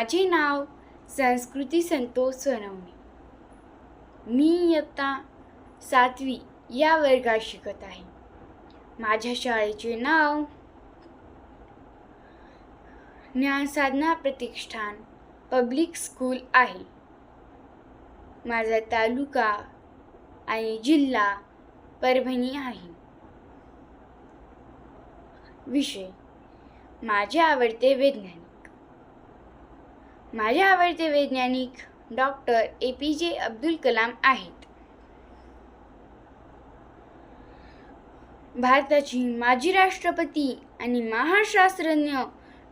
माझे नाव संस्कृती संतोष सोनवणे. मी इयत्ता सातवी या वर्गात शिकत आहे. माझ्या शाळेचे नाव ज्ञानसाधना प्रतिष्ठान पब्लिक स्कूल आहे. माझा तालुका आणि जिल्हा परभणी आहे. विषय माझे आवडते वैज्ञानिक. माझे आवडते वैज्ञानिक डॉक्टर ए पी जे अब्दुल कलाम आहेत. भारताची माजी राष्ट्रपती आणि महाशास्त्रज्ञ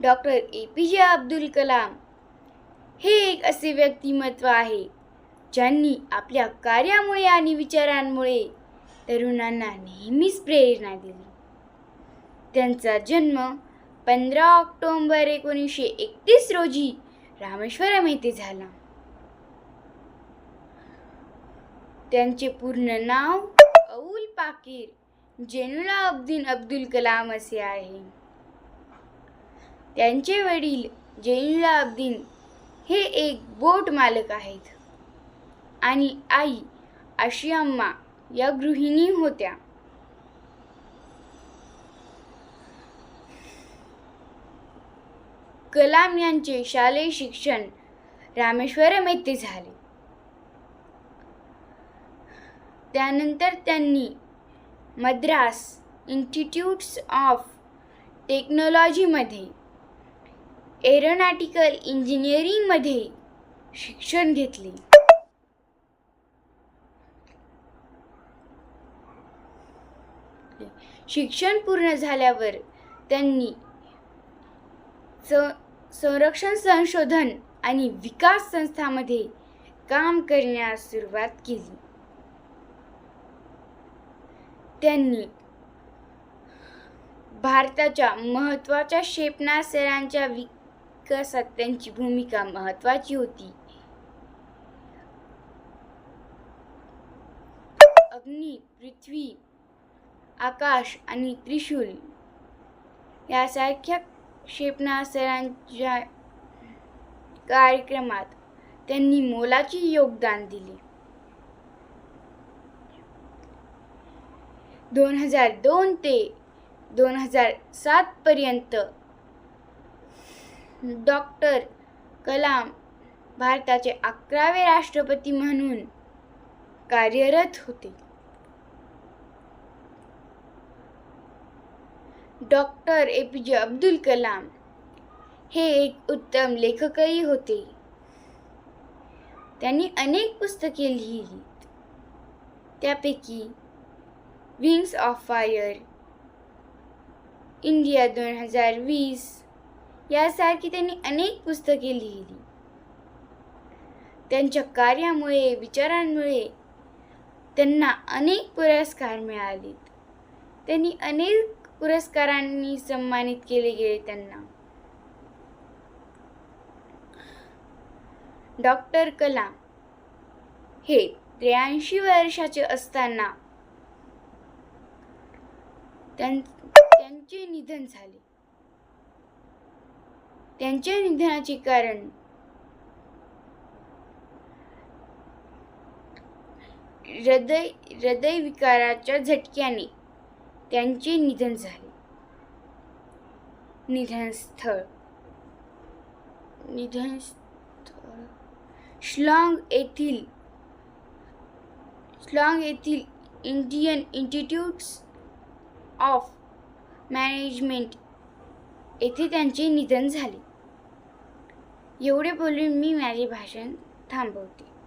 डॉक्टर ए पी जे अब्दुल कलाम हे एक असे व्यक्तिमत्व आहे ज्यांनी आपल्या कार्यामुळे आणि विचारांमुळे तरुणांना नेहमीच प्रेरणा दिली. त्यांचा जन्म पंधरा ऑक्टोंबर एकोणीसशे एकतीस रोजी रामेश्वरम येथे झाला. त्यांचे पूर्ण नाव अउल पाकीर जेनुला अब्दीन अब्दुल कलाम असे आहे. त्यांचे वडील जेनुला अब्दीन हे एक बोट मालक आहेत. आणि आई आशियाम्मा या गृहिणी होत्या. कलाम यांचे शालेय शिक्षण रामेश्वरम येथे झाले. त्यानंतर त्यांनी मद्रास इन्स्टिट्यूट्स ऑफ टेक्नॉलॉजीमध्ये एरोनॉटिकल इंजिनिअरिंगमध्ये शिक्षण घेतले. शिक्षण पूर्ण झाल्यावर त्यांनी स संरक्षण संशोधन आणि विकास संस्थामध्ये काम करण्यास सुरुवात केली. त्यांनी भारताच्या महत्त्वाच्या क्षेपणास्त्रांच्या विकासात त्यांची भूमिका महत्त्वाची होती. अग्नी पृथ्वी आकाश आणि त्रिशूल यासारख्या क्षेपणास्त्रांच्या कार्यक्रमात त्यांनी मोलाचे योगदान दिले. दोन हजार दोन ते दोन हजार सातपर्यंत डॉक्टर कलाम भारताचे अकरावे राष्ट्रपती म्हणून कार्यरत होते. डॉक्टर ए पी जे अब्दुल कलाम हे एक उत्तम लेखकही होते. त्यांनी अनेक पुस्तके लिहिली त्यापैकी विंग्स ऑफ फायर इंडिया दोन हजार वीस यासारखी त्यांनी अनेक पुस्तके लिहिली. त्यांच्या कार्यामुळे विचारांमुळे त्यांना अनेक पुरस्कार मिळालेत. त्यांनी अनेक पुरस्कारांनी सन्मानित केले गेले त्यांना. डॉक्टर कलाम हे त्र्याऐंशी वर्षाचे असताना त्यां- त्यांचे निधन झाले. त्यांच्या निधनाचे कारण हृदय हृदयविकाराच्या झटक्याने त्यांचे निधन झाले. निधनस्थळ. निधनस्थळ. श्लॉंग येथील श्लॉंग येथील इंडियन इन्स्टिट्यूट्स ऑफ मॅनेजमेंट येथे त्यांचे निधन झाले. एवढे बोलून मी माझे भाषण थांबवते.